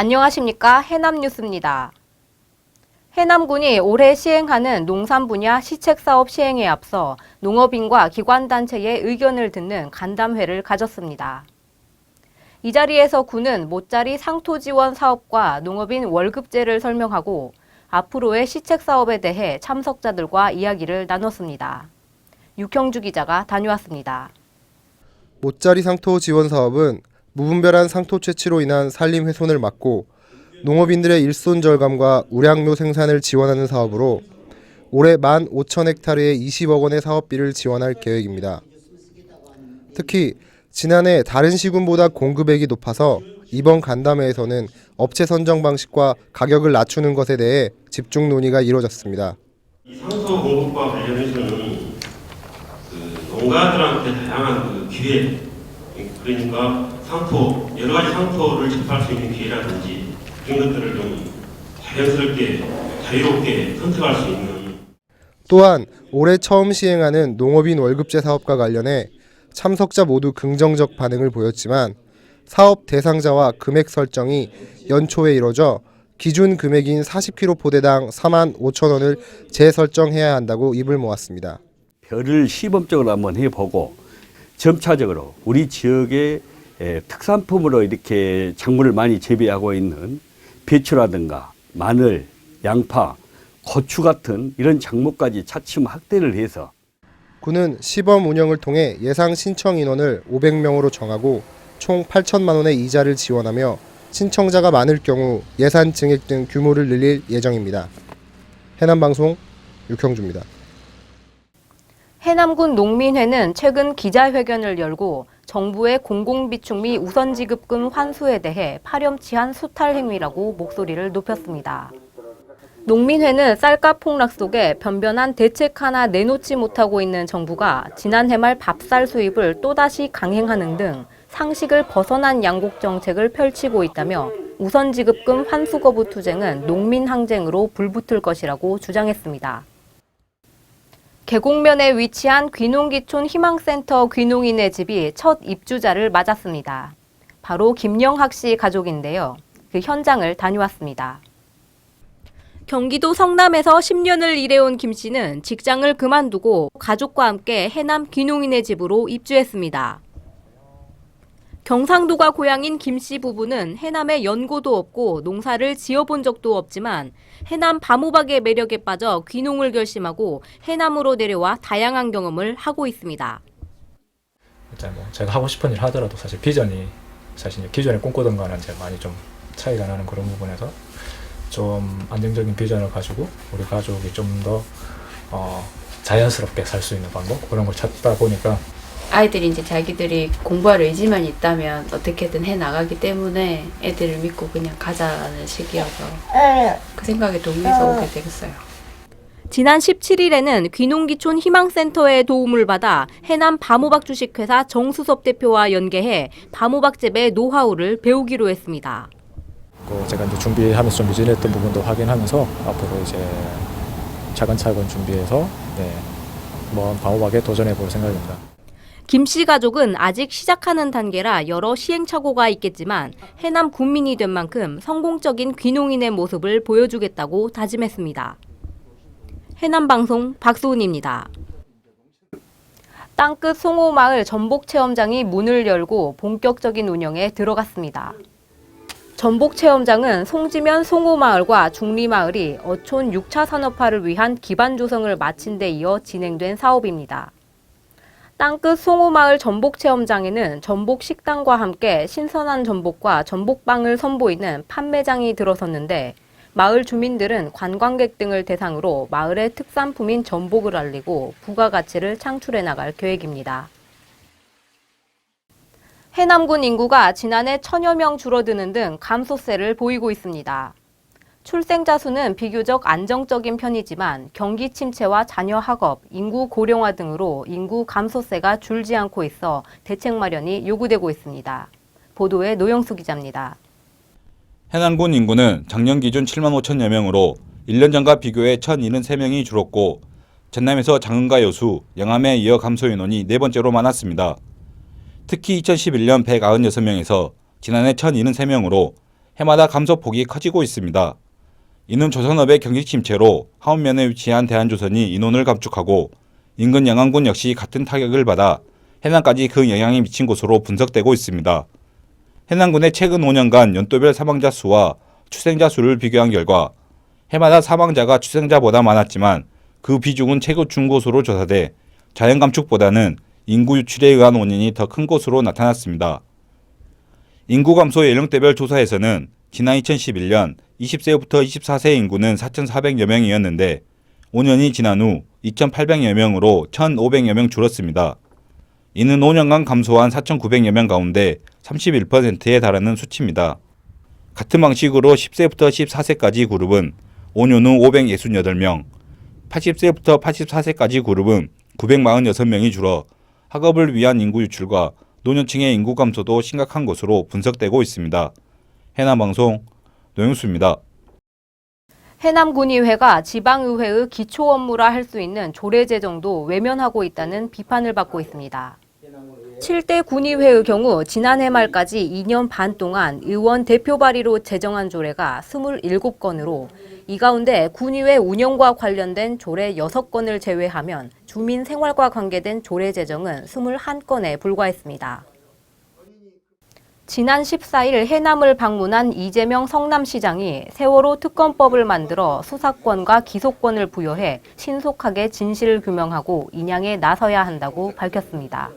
안녕하십니까 해남뉴스입니다. 해남군이 올해 시행하는 농산 분야 시책 사업 시행에 앞서 농업인과 기관단체의 의견을 듣는 간담회를 가졌습니다. 이 자리에서 군은 모짜리 상토 지원 사업과 농업인 월급제를 설명하고 앞으로의 시책 사업에 대해 참석자들과 이야기를 나눴습니다. 육형주 기자가 다녀왔습니다. 모짜리 상토 지원 사업은 무분별한 상토 채취로 인한 산림 훼손을 막고 농업인들의 일손 절감과 우량묘 생산을 지원하는 사업으로 올해 1만 5천 헥타르의 20억 원의 사업비를 지원할 계획입니다. 특히 지난해 다른 시군보다 공급액이 높아서 이번 간담회에서는 업체 선정 방식과 가격을 낮추는 것에 대해 집중 논의가 이루어졌습니다. 이 상소 공급과 관련해서는 그 농가들한테 다양한 그 기회 그러니까 상토 여러 가지 상토를 접할 수 있는 기회라든지 그런 것들을 좀 자연스럽게 자유롭게 선택할 수 있는 또한 올해 처음 시행하는 농업인 월급제 사업과 관련해 참석자 모두 긍정적 반응을 보였지만 사업 대상자와 금액 설정이 연초에 이뤄져 기준 금액인 40kg 포대당 4만 5천 원을 재설정해야 한다고 입을 모았습니다. 별을 시범적으로 한번 해보고 점차적으로 우리 지역의 에, 특산품으로 이렇게 작물을 많이 재배하고 있는 배추라든가 마늘, 양파, 고추 같은 이런 작물까지 차츰 확대를 해서 군은 시범 운영을 통해 예상 신청 인원을 500명으로 정하고 총 8천만 원의 이자를 지원하며 신청자가 많을 경우 예산 증액 등 규모를 늘릴 예정입니다. 해남방송 육형주입니다. 해남군 농민회는 최근 기자회견을 열고 정부의 공공비축 및 우선지급금 환수에 대해 파렴치한 수탈 행위라고 목소리를 높였습니다. 농민회는 쌀값 폭락 속에 변변한 대책 하나 내놓지 못하고 있는 정부가 지난해 말 밥쌀 수입을 또다시 강행하는 등 상식을 벗어난 양곡 정책을 펼치고 있다며 우선지급금 환수 거부 투쟁은 농민 항쟁으로 불붙을 것이라고 주장했습니다. 계곡면에 위치한 귀농기촌 희망센터 귀농인의 집이 첫 입주자를 맞았습니다. 바로 김영학 씨 가족인데요. 그 현장을 다녀왔습니다. 경기도 성남에서 10년을 일해온 김 씨는 직장을 그만두고 가족과 함께 해남 귀농인의 집으로 입주했습니다. 경상도가 고향인 김씨 부부는 해남에 연고도 없고 농사를 지어본 적도 없지만 해남 밤호박의 매력에 빠져 귀농을 결심하고 해남으로 내려와 다양한 경험을 하고 있습니다. 일단 뭐 제가 하고 싶은 일 하더라도 사실 비전이 사실 기존에 꿈꾸던 거는 이제 많이 좀 차이가 나는 그런 부분에서 좀 안정적인 비전을 가지고 우리 가족이 좀더 어, 자연스럽게 살 수 있는 방법 그런 걸 찾다 보니까 아이들이 이제 자기들이 공부할 의지만 있다면 어떻게든 해 나가기 때문에 애들을 믿고 그냥 가자는 시기여서 그 생각에 동의해서 오게 되겠어요. 지난 17일에는 귀농기촌 희망센터의 도움을 받아 해남 밤호박 주식회사 정수섭 대표와 연계해 밤호박 재배 노하우를 배우기로 했습니다. 그 제가 이제 준비하면서 좀 미진했던 부분도 확인하면서 앞으로 이제 차근차근 준비해서 네, 한번 방호박에 도전해 볼 생각입니다. 김씨 가족은 아직 시작하는 단계라 여러 시행착오가 있겠지만 해남 군민이 된 만큼 성공적인 귀농인의 모습을 보여주겠다고 다짐했습니다. 해남방송 박수훈입니다. 땅끝 송호마을 전복체험장이 문을 열고 본격적인 운영에 들어갔습니다. 전복체험장은 송지면 송호마을과 중리마을이 어촌 6차 산업화를 위한 기반 조성을 마친 데 이어 진행된 사업입니다. 땅끝 송호마을 전복체험장에는 전복 식당과 함께 신선한 전복과 전복빵을 선보이는 판매장이 들어섰는데 마을 주민들은 관광객 등을 대상으로 마을의 특산품인 전복을 알리고 부가가치를 창출해 나갈 계획입니다. 해남군 인구가 지난해 천여 명 줄어드는 등 감소세를 보이고 있습니다. 출생자 수는 비교적 안정적인 편이지만 경기 침체와 자녀 학업, 인구 고령화 등으로 인구 감소세가 줄지 않고 있어 대책 마련이 요구되고 있습니다. 보도에 노영수 기자입니다. 해남군 인구는 작년 기준 7만 5천여 명으로 1년 전과 비교해 1,073명이 줄었고 전남에서 장흥과 여수, 영암에 이어 감소 인원이 네 번째로 많았습니다. 특히 2011년 196명에서 지난해 1,073명으로 해마다 감소폭이 커지고 있습니다. 이는 조선업의 경기 침체로 하원면에 위치한 대한조선이 인원을 감축하고 인근 양안군 역시 같은 타격을 받아 해남까지 그 영향이 미친 것으로 분석되고 있습니다. 해남군의 최근 5년간 연도별 사망자 수와 추생자 수를 비교한 결과 해마다 사망자가 추생자보다 많았지만 그 비중은 최고 중고수로 조사돼 자연 감축보다는 인구 유출에 의한 원인이 더 큰 것으로 나타났습니다. 인구 감소 연령대별 조사에서는 지난 2011년 20세부터 24세 인구는 4,400여 명이었는데 5년이 지난 후 2,800여 명으로 1,500여 명 줄었습니다. 이는 5년간 감소한 4,900여 명 가운데 31%에 달하는 수치입니다. 같은 방식으로 10세부터 14세까지 그룹은 5년 후 568명, 80세부터 84세까지 그룹은 946명이 줄어 학업을 위한 인구 유출과 노년층의 인구 감소도 심각한 것으로 분석되고 있습니다. 해남방송 노영수입니다. 해남군의회가 지방의회의 기초 업무라 할 수 있는 조례 제정도 외면하고 있다는 비판을 받고 있습니다. 7대 군의회의 경우 지난해 말까지 2년 반 동안 의원 대표 발의로 제정한 조례가 27건으로 이 가운데 군의회 운영과 관련된 조례 6건을 제외하면 주민 생활과 관계된 조례 제정은 21건에 불과했습니다. 지난 14일 해남을 방문한 이재명 성남시장이 세월호 특검법을 만들어 수사권과 기소권을 부여해 신속하게 진실을 규명하고 인양에 나서야 한다고 밝혔습니다.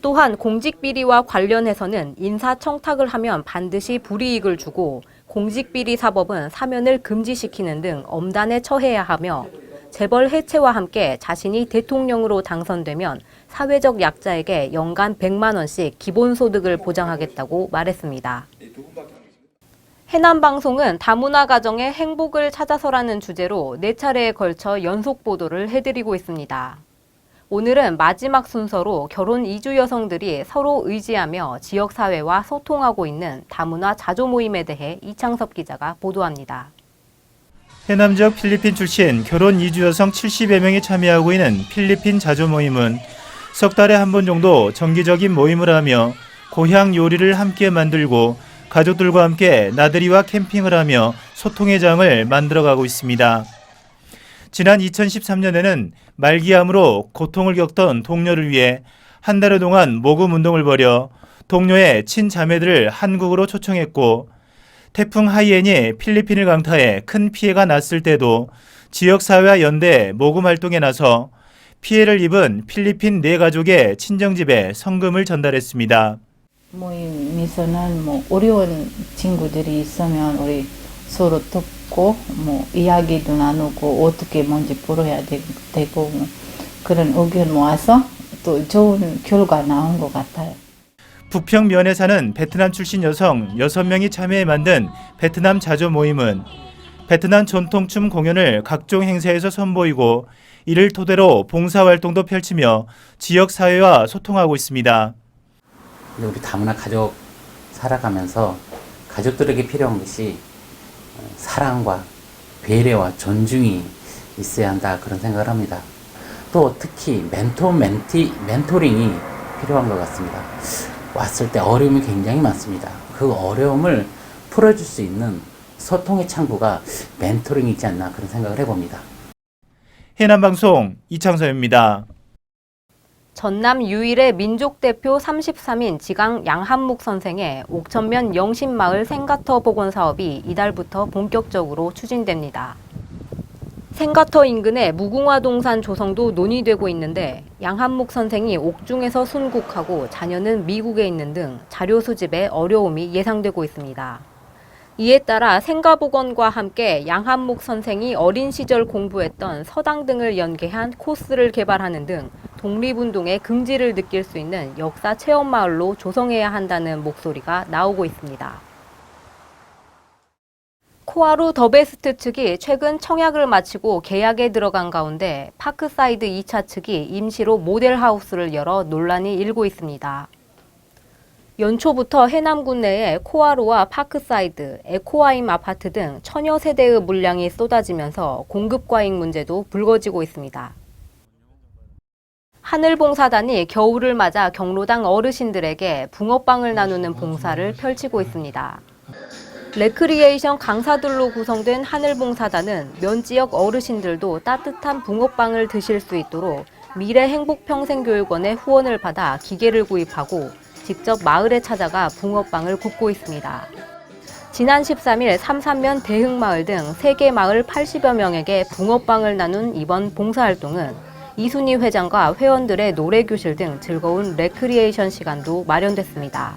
또한 공직비리와 관련해서는 인사청탁을 하면 반드시 불이익을 주고 공직비리 사법은 사면을 금지시키는 등 엄단에 처해야 하며 재벌 해체와 함께 자신이 대통령으로 당선되면 사회적 약자에게 연간 100만 원씩 기본소득을 보장하겠다고 말했습니다. 해남 방송은 다문화 가정의 행복을 찾아서라는 주제로 네 차례에 걸쳐 연속 보도를 해드리고 있습니다. 오늘은 마지막 순서로 결혼 이주 여성들이 서로 의지하며 지역사회와 소통하고 있는 다문화 자조 모임에 대해 이창섭 기자가 보도합니다. 해남 지역 필리핀 출신 결혼 이주 여성 70여 명이 참여하고 있는 필리핀 자조 모임은 석 달에 한 번 정도 정기적인 모임을 하며 고향 요리를 함께 만들고 가족들과 함께 나들이와 캠핑을 하며 소통의 장을 만들어가고 있습니다. 지난 2013년에는 말기암으로 고통을 겪던 동료를 위해 한 달여 동안 모금 운동을 벌여 동료의 친자매들을 한국으로 초청했고 태풍 하이엔이 필리핀을 강타해 큰 피해가 났을 때도 지역사회와 연대 모금 활동에 나서 피해를 입은 필리핀 네 가족의 친정집에 성금을 전달했습니다. 모임에서는 뭐 어려운 친구들이 있으면 우리 서로 돕고 뭐 이야기도 나누고 어떻게 뭔지 풀어야 되, 되고 뭐 그런 의견 모아서 또 좋은 결과 나온 것 같아요. 부평 면에 사는 베트남 출신 여성 6명이 참여해 만든 베트남 자조 모임은 베트남 전통춤 공연을 각종 행사에서 선보이고 이를 토대로 봉사활동도 펼치며 지역사회와 소통하고 있습니다. 우리 다문화 가족 살아가면서 가족들에게 필요한 것이 어, 사랑과 배려와 존중이 있어야 한다 그런 생각을 합니다. 또 특히 멘토 멘티 멘토링이 필요한 것 같습니다. 왔을 때 어려움이 굉장히 많습니다. 그 어려움을 풀어줄 수 있는 소통의 창구가 멘토링이지 않나 그런 생각을 해봅니다. 해남방송 이창서입니다. 전남 유일의 민족대표 33인 지강 양한묵 선생의 옥천면 영신마을 생가터 복원 사업이 이달부터 본격적으로 추진됩니다. 생가터 인근의 무궁화 동산 조성도 논의되고 있는데 양한묵 선생이 옥중에서 순국하고 자녀는 미국에 있는 등 자료 수집에 어려움이 예상되고 있습니다. 이에 따라 생가복원과 함께 양한묵 선생이 어린 시절 공부했던 서당 등을 연계한 코스를 개발하는 등 독립운동의 긍지를 느낄 수 있는 역사 체험 마을로 조성해야 한다는 목소리가 나오고 있습니다. 코아루 더베스트 측이 최근 청약을 마치고 계약에 들어간 가운데 파크사이드 2차 측이 임시로 모델하우스를 열어 논란이 일고 있습니다. 연초부터 해남군 내에 코아루와 파크사이드, 에코와임 아파트 등 천여 세대의 물량이 쏟아지면서 공급 과잉 문제도 불거지고 있습니다. 하늘봉사단이 겨울을 맞아 경로당 어르신들에게 붕어빵을 나누는 봉사를 펼치고 있습니다. 레크리에이션 강사들로 구성된 하늘봉사단은 면 지역 어르신들도 따뜻한 붕어빵을 드실 수 있도록 미래 행복평생교육원의 후원을 받아 기계를 구입하고 직접 마을에 찾아가 붕어빵을 굽고 있습니다. 지난 13일 삼산면 대흥마을 등 3개 마을 80여 명에게 붕어빵을 나눈 이번 봉사활동은 이순희 회장과 회원들의 노래교실 등 즐거운 레크리에이션 시간도 마련됐습니다.